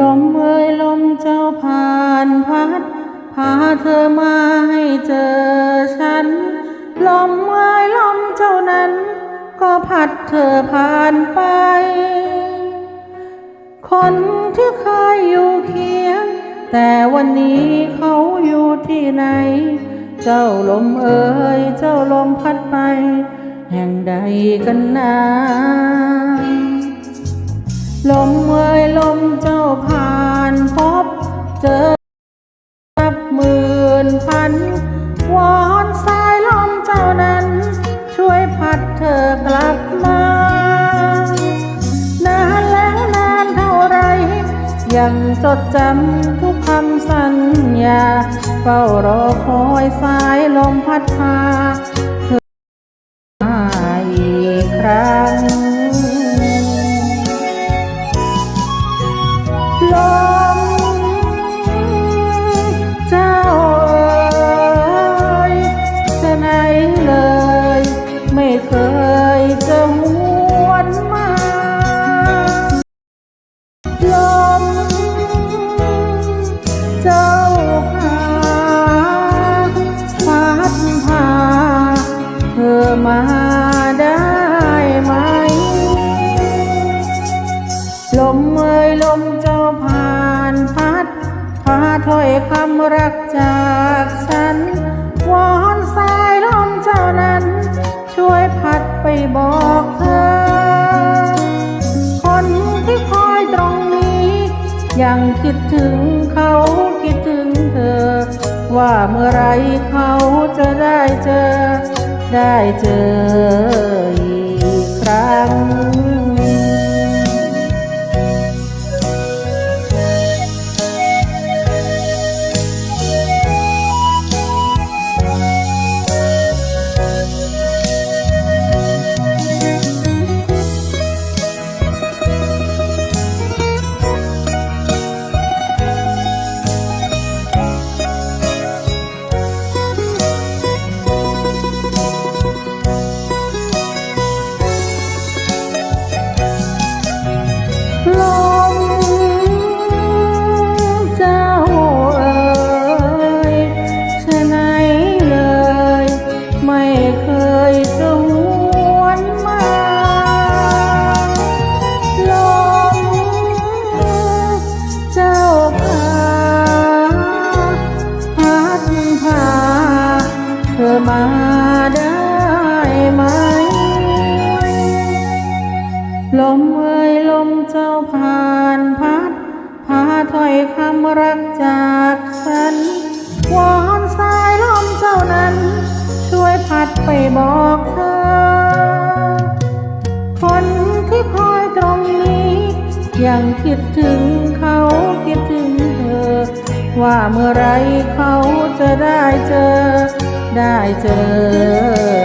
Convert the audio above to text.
ลมเอ่ยลมเจ้าผ่านพัด พาเธอมาให้เจอฉัน ลมเอ่ยลมเจ้านั้น ก็พัดเธอผ่านไป คนที่เคยอยู่เคียง แต่วันนี้เขาอยู่ที่ไหน เจ้าลมเอ่ยเจ้าลมพัดไป แห่งใดกันนาลมเอ่ยลมเจ้าผ่านพบเจอนับหมื่นพันวอนสายลมเจ้านั้น ช่วยพัดเธอกลับ ยังจดจำทุกคำสัญญา เฝ้ารอคอยสายลมพัดพาเธอมาอีกครั้งลมเจ้าเอ่ยจะไหนเลย ไม่เคยจะหู มเอ่ยลมเจ้าผ่านพัดพาถ้อยคำรักจากฉันวอนสายลมเจ้านั้น ช่วยพัดไปบอกเธอ คนที่คอยตรงนี้ ยังคิดถึงเขาคิดถึงเธอ ว่าเมื่อไรเขาจะได้เจอ ได้เจอ มาได้ไหม ลมเอ่ยลมเจ้าผ่านพัด พาถอยคำรักจากฉันวอนสายลมเจ้านั้น ช่วยพัดไปบอกเธอ คนที่คอยตรงนี้ยังคิดถึงเขาคิดถึงเธอ ว่าเมื่อไรเขาจะได้เจอ ได้เจอ